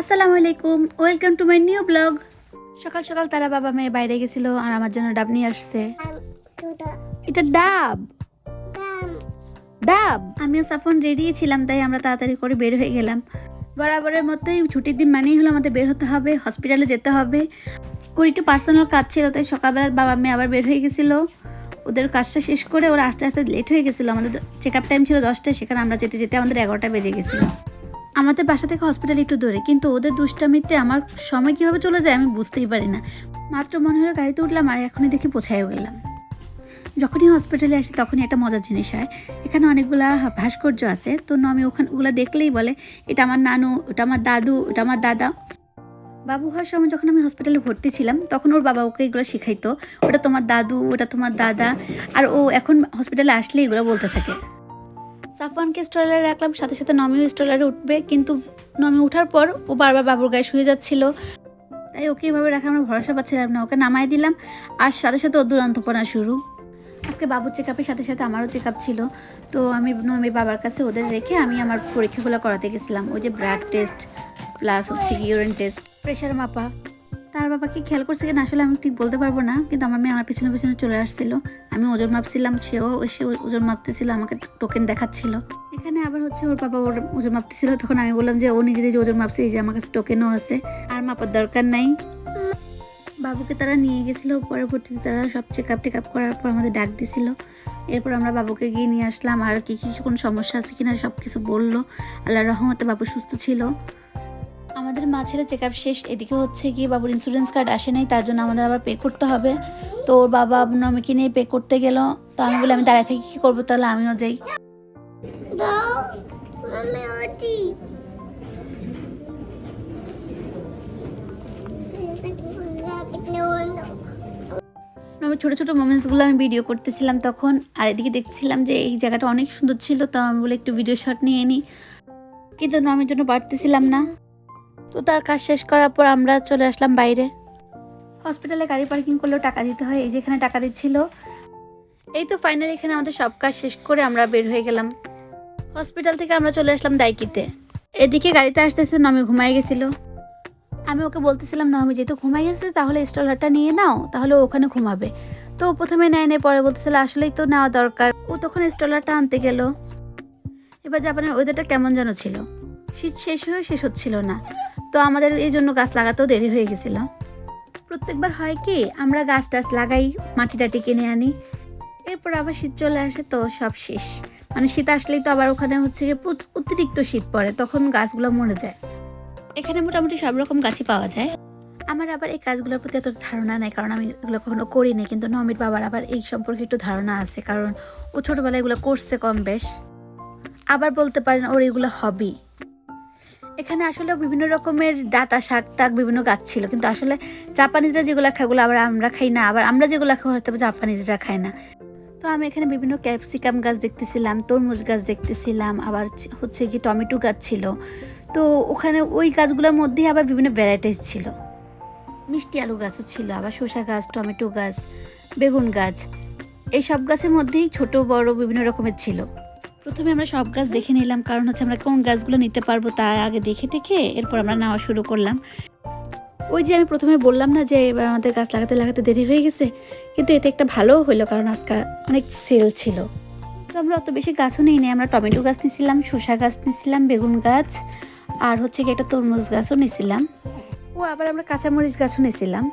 আসসালামু আলাইকুম welcome to my new vlog. সকাল সকাল তারা বাবা মেয়ে বাইরে গেছিল আর আমার জন্য ডাব নিয়ে আসছে। এটা ডাব। ডাব। আমিও সাফন রেডি ছিলাম তাই আমরা তাড়াতাড়ি করে বের হয়ে গেলাম। বরাবরের মতোই ছুটির দিন মানেই হলো আমাদের বের হতে হবে হসপিটালে যেতে হবে। ওর একটু পার্সোনাল কাজ ছিল তাই সকালবেলা বাবা মেয়ে আবার বের হয়ে গেছিল। ওদের কাজটা শেষ করে ওরা আস্তে আস্তে লেট হয়ে গেছিল। আমাদের চেক আপ টাইম ছিল দশটায় সেখানে আমরা যেতে যেতে আমাদের এগারোটা বেজে গেছিল। আমাদের বাসা থেকে হসপিটাল একটু দূরে, কিন্তু ওদের দুষ্টামিতে আমার সময় কীভাবে চলে যায় আমি বুঝতেই পারি না। মাত্র মনে হলো গাড়িতে উঠলাম আর এখনই দেখি পৌঁছায়ও গেলাম। যখনই হসপিটালে আসি তখনই একটা মজার জিনিস হয়। এখানে অনেকগুলা ভাস্কর্য আছে, তো আমি ওখানে ওগুলো দেখলেই বলে, এটা আমার নানু, ওটা আমার দাদু, ওটা আমার দাদা। বাবু হওয়ার সময় যখন আমি হসপিটালে ভর্তি ছিলাম, তখন ওর বাবা ওকে এগুলো শেখাইতো। ওটা তোমার দাদু, ওটা তোমার দাদা। আর ও এখন হসপিটালে আসলে এগুলো বলতে থাকে। সাফওয়ানকে স্ট্রলারে রাখলাম, সাথে সাথে নমিও স্ট্রলারে উঠবে, কিন্তু নমি ওঠার পর ও বারবার বাবুর গায়ে শুয়ে যাচ্ছিল। তাই ওকে এভাবে রাখা আমরা ভরসা পাচ্ছিলাম না, ওকে নামাই দিলাম, আর সাথে সাথে ওর দুরন্তপনা শুরু। আজকে বাবুর চেক আপের সাথে সাথে আমারও চেক আপ ছিল, তো আমি নমির বাবার কাছে ওদের রেখে আমি আমার পরীক্ষাগুলো করাতে গেছিলাম, ওই যে ব্লাড টেস্ট প্লাস হচ্ছে ইউরিন টেস্ট প্রেশার মাপা। তার বাবা কি খেয়াল করছে কিনা আসলে আমি ঠিক বলতে পারব না, কিন্তু আমার মেয়ে আমার পিছনে পিছনে চলে আসছিল। আমি ওজন মাপছিলাম, সেও ও- ওজন মাপতেছিল, আমাকে টোকেন দেখাচ্ছিল। এখানে আবার হচ্ছে ওর বাবা ওর ওজন মাপতেছিল, তখন আমি বললাম যে ও নিজেরই যে ওজন মাপছে, এই যে আমার কাছে টোকেনও আছে, আর মাপার দরকার নাই। বাবুকে তারা নিয়ে গেছিল, পরবর্তীতে তারা সব চেক আপ টেক আপ করার পর আমাদের ডাক দিছিল। এরপর আমরা বাবুকে গিয়ে নিয়ে আসলাম, আর কি কি কোনো সমস্যা আছে কিনা সব কিছু বলল। আল্লাহর রহমতে বাবু সুস্থ ছিল। আমাদের মাছের চেক আপ শেষ, এদিকে হচ্ছে কি বাবুর ইন্স্যুরেন্স কার্ড আসে নাই, তার জন্য আমাদের আবার পে করতে হবে। তো ওর বাবা নমিকে নিয়ে পে করতে গেল? তো আমি বলি, আমি দাঁড়ায় থেকে, কী করব তাহলে? আমিও যাই. আমি ছোটো ছোটো মোমেন্টসগুলো আমি ভিডিও করতেছিলাম তখন, আর এদিকে দেখছিলাম যে এই জায়গাটা অনেক সুন্দর ছিল, তো আমি বলে একটু ভিডিও শট নিয়ে নিই কিন্তু নমের জন্য পারতেছিলাম না। তো তার কাজ শেষ করার পর আমরা চলে আসলাম বাইরে। হসপিটালে গাড়ি পার্কিং করলেও টাকা দিতে হয়, এই যেখানে টাকা দিচ্ছিল। এই তো ফাইনালি এখানে আমাদের সব কাজ শেষ করে আমরা বের হয়ে গেলাম। হসপিটাল থেকে আমরা চলে আসলাম দাইকিতে। এদিকে গাড়িতে আসতেছে, নমি ঘুমাই গেছিল। আমি ওকে বলতেছিলাম না আমি যেহেতু ঘুমাই গেছে, তাহলে স্টলারটা নিয়ে নাও, তাহলে ওখানে ঘুমাবে। তো প্রথমে নেয় নেয় পরে বলতেছিল, আসলেই তো নেওয়া দরকার। ও তখন স্টলারটা আনতে গেল। এবার জাপানের ওয়েদারটা কেমন যেন ছিল। শীত শেষ হয়ে শেষ হচ্ছিল না। তো আমাদের এই জন্য গাছ লাগাতেও দেরি হয়ে গেছিল। প্রত্যেকবার হয় কি, আমরা গাছ টাছ লাগাই, মাটি টাটি কিনে আনি, এরপর আবার শীত চলে আসে তো সব শেষ। মানে শীত আসলেই তো আবার ওখানে হচ্ছে গিয়ে অতিরিক্ত শীত পড়ে, তখন গাছগুলো মরে যায়। এখানে মোটামুটি সব রকম গাছই পাওয়া যায়। আমার আবার এই কাজগুলোর প্রতি এত ধারণা নেই, কারণ আমি এগুলো কখনো করিনি কিন্তু নমির বাবার আবার এই সম্পর্কে একটু ধারণা আছে, কারণ ও ছোটোবেলায় এগুলো করছে কম বেশ। আবার বলতে পারেন ওর এগুলো হবি এখানে আসলে বিভিন্ন রকমের ডাটা, শাক টাক বিভিন্ন গাছ ছিল। কিন্তু আসলে জাপানিজরা যেগুলো খায় ওগুলো আবার আমরা খাই না। আবার আমরা যেগুলো খাই, হয়তো জাপানিজরা খায় না। তো আমি এখানে বিভিন্ন ক্যাপসিকাম গাছ দেখতেছিলাম, তরমুজ গাছ দেখতেছিলাম, আবার হচ্ছে কি টমেটো গাছ ছিল। তো ওখানে ওই গাছগুলোর মধ্যেই আবার বিভিন্ন ভ্যারাইটিস ছিল। মিষ্টি আলু গাছও ছিল, আবার শসা গাছ, টমেটো গাছ, বেগুন গাছ। এই সব গাছের মধ্যেই ছোট, বড়, বিভিন্ন রকমের ছিল। প্রথমে আমরা সব গাছ দেখে নিলাম, কারণ হচ্ছে আমরা কোন গাছগুলো নিতে পারব তা আগে দেখে টেখে এরপর আমরা নেওয়া শুরু করলাম। ওই যে আমি প্রথমে বললাম না যে এবার আমাদের গাছ লাগাতে লাগাতে দেরি হয়ে গেছে, কিন্তু এতে একটা ভালোও হলো, কারণ আজকে অনেক সেল ছিল। তো আমরা অত বেশি গাছও নিই নি, আমরা টমেটো গাছ নিয়েছিলাম শসা গাছ নিয়েছিলাম বেগুন গাছ, আর হচ্ছে কি একটা তরমুজ গাছও নিয়েছিলাম ও আবার আমরা কাঁচামরিচ গাছও নিয়েছিলাম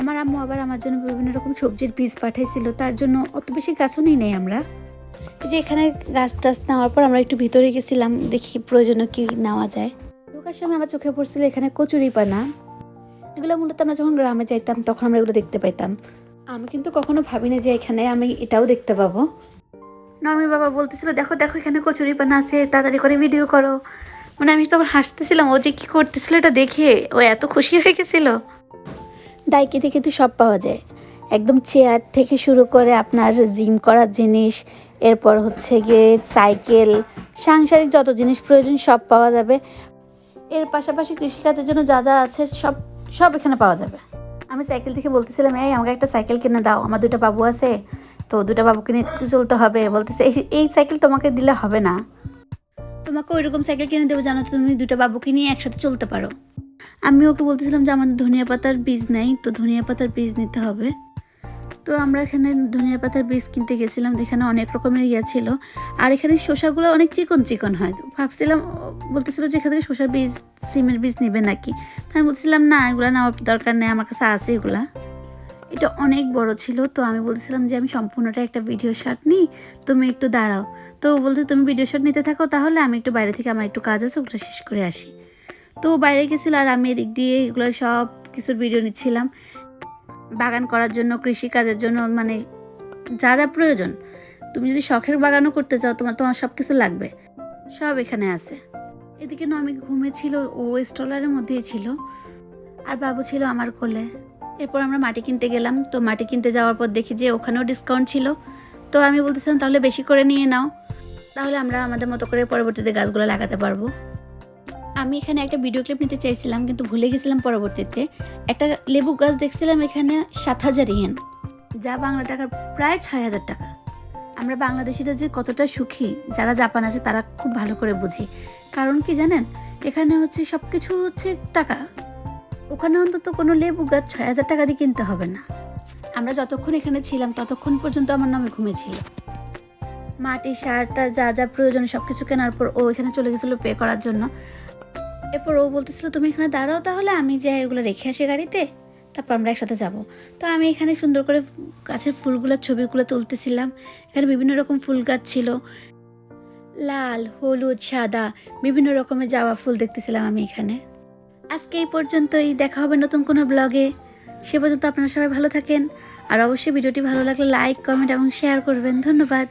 আমার আম্মু আবার আমার জন্য বিভিন্ন রকম সবজির বীজ পাঠাইছিল, তার জন্য অত বেশি গাছও নিই নাই আমরা। যে এখানে গাছ টাছ নেওয়ার পর আমরা একটু ভিতরে গেছিলাম দেখি প্রয়োজনীয় কি নেওয়া যায়। ঢোকার সময় আমার চোখে পড়ছিল এখানে কচুরি পানা। এগুলো মূলত আমরা যখন গ্রামে যাইতাম তখন আমরা এগুলো দেখতে পাইতাম। আমি কিন্তু কখনো ভাবিনি যে এখানে আমি এটাও দেখতে পাবো। নমি বাবা বলতেছিল দেখো দেখো এখানে কচুরি পানা আছে তাড়াতাড়ি করে ভিডিও করো। মানে আমি তখন হাসতেছিলাম ও যে কি করতেছিল এটা দেখে? ও এত খুশি হয়ে গেছিল? দাইকিতে কিন্তু সব পাওয়া যায়। একদম চেয়ার থেকে শুরু করে আপনার জিম করার জিনিস এরপর হচ্ছে গিয়ে সাইকেল, সাংসারিক যত জিনিস প্রয়োজন সব পাওয়া যাবে। এর পাশাপাশি কৃষিকাজের জন্য যা যা আছে সব সব এখানে পাওয়া যাবে। আমি সাইকেল থেকে বলতেছিলাম, এই, আমাকে একটা সাইকেল কিনে দাও। আমার দুটো বাবু আছে, তো দুটো বাবুকে নিয়ে চলতে হবে। বলতেছে, এই এই সাইকেল তোমাকে দিলে হবে না। তোমাকে ওইরকম সাইকেল কিনে দেবো জানো তুমি দুটো বাবুকে নিয়ে একসাথে চলতে পারো। আমি ওকে বলতেছিলাম যে আমাদের ধনিয়া পাতার বীজ নেই, তো ধনিয়া পাতার বীজ নিতে হবে। তো আমরা এখানে ধনিয়া পাতার বীজ কিনতে গেছিলাম, এখানে অনেক রকমের ইয়া ছিল। আর এখানে শসাগুলো অনেক চিকন চিকন হয়। ভাবছিলাম, বলতেছিল যে এখান থেকে শসার বীজ, সিমের বীজ নেবে নাকি? তো আমি বলছিলাম, না, এগুলো নেওয়ার দরকার নেই, আমার কাছে আছে এগুলা। এটা অনেক বড় ছিল, তো আমি বলছিলাম যে আমি সম্পূর্ণটা একটা ভিডিও শট নিই, তুমি একটু দাঁড়াও। তো বলতে তুমি ভিডিও শট নিতে থাকো, তাহলে আমি একটু বাইরে থেকে আমার একটু কাজ আছে ওটা শেষ করে আসি। তো বাইরে গেছিল আর আমি এদিক দিয়ে এগুলো সব কিছুর ভিডিও নিচ্ছিলাম। বাগান করার জন্য কৃষি কাজের জন্য মানে যা যা প্রয়োজন। তুমি যদি শখের বাগানও করতে চাও, তোমার তোমার সব কিছু লাগবে। সব এখানে আছে। এদিকে নমি ঘুমেছিল, ও স্টলারের মধ্যেই ছিল। আর বাবু ছিল আমার কোলে। এরপর আমরা মাটি কিনতে গেলাম। তো মাটি কিনতে যাওয়ার পর দেখি যে ওখানেও ডিসকাউন্ট ছিল। তো আমি বলতেছিলাম, তাহলে বেশি করে নিয়ে নাও। তাহলে আমরা আমাদের মতো করে পরবর্তীতে গাছগুলো লাগাতে পারব। আমি এখানে একটা ভিডিও ক্লিপ নিতে চাইছিলাম, কিন্তু ভুলে গেছিলাম পরবর্তীতে। একটা লেবু গাছ দেখছিলাম এখানে সাত হাজার ইয়েন, যা বাংলা টাকার প্রায় ছয় হাজার টাকা। আমরা বাংলাদেশিরা যে কতটা সুখী, যারা জাপান আছে তারা খুব ভালো করে বুঝি। কারণ কি জানেন? এখানে হচ্ছে সব কিছু হচ্ছে টাকা। ওখানে অন্তত কোনো লেবু গাছ ছয় হাজার টাকা দিয়ে কিনতে হবে না। আমরা যতক্ষণ এখানে ছিলাম, ততক্ষণ পর্যন্ত আমার নামে ঘুমেছিল। মাটি, সারটা, যা যা প্রয়োজন সব কিছু কেনার পর ও এখানে চলে গেছিল পে করার জন্য। এরপর ও বলতেছিল, তুমি এখানে দাঁড়াও তাহলে, আমি যাই এগুলো রেখে আসি গাড়িতে। তারপর আমরা একসাথে যাব। তো আমি এখানে সুন্দর করে গাছের ফুলগুলোর ছবিগুলো তুলতেছিলাম। এখানে বিভিন্ন রকম ফুল গাছ ছিল। লাল, হলুদ, সাদা, বিভিন্ন রকমের জাবা ফুল দেখতেছিলাম আমি এখানে। আজকে এই পর্যন্তই, দেখা হবে নতুন কোনো ব্লগে। সে পর্যন্ত আপনারা সবাই ভালো থাকেন। আর অবশ্যই ভিডিওটি ভালো লাগলে লাইক, কমেন্ট এবং শেয়ার করবেন। ধন্যবাদ।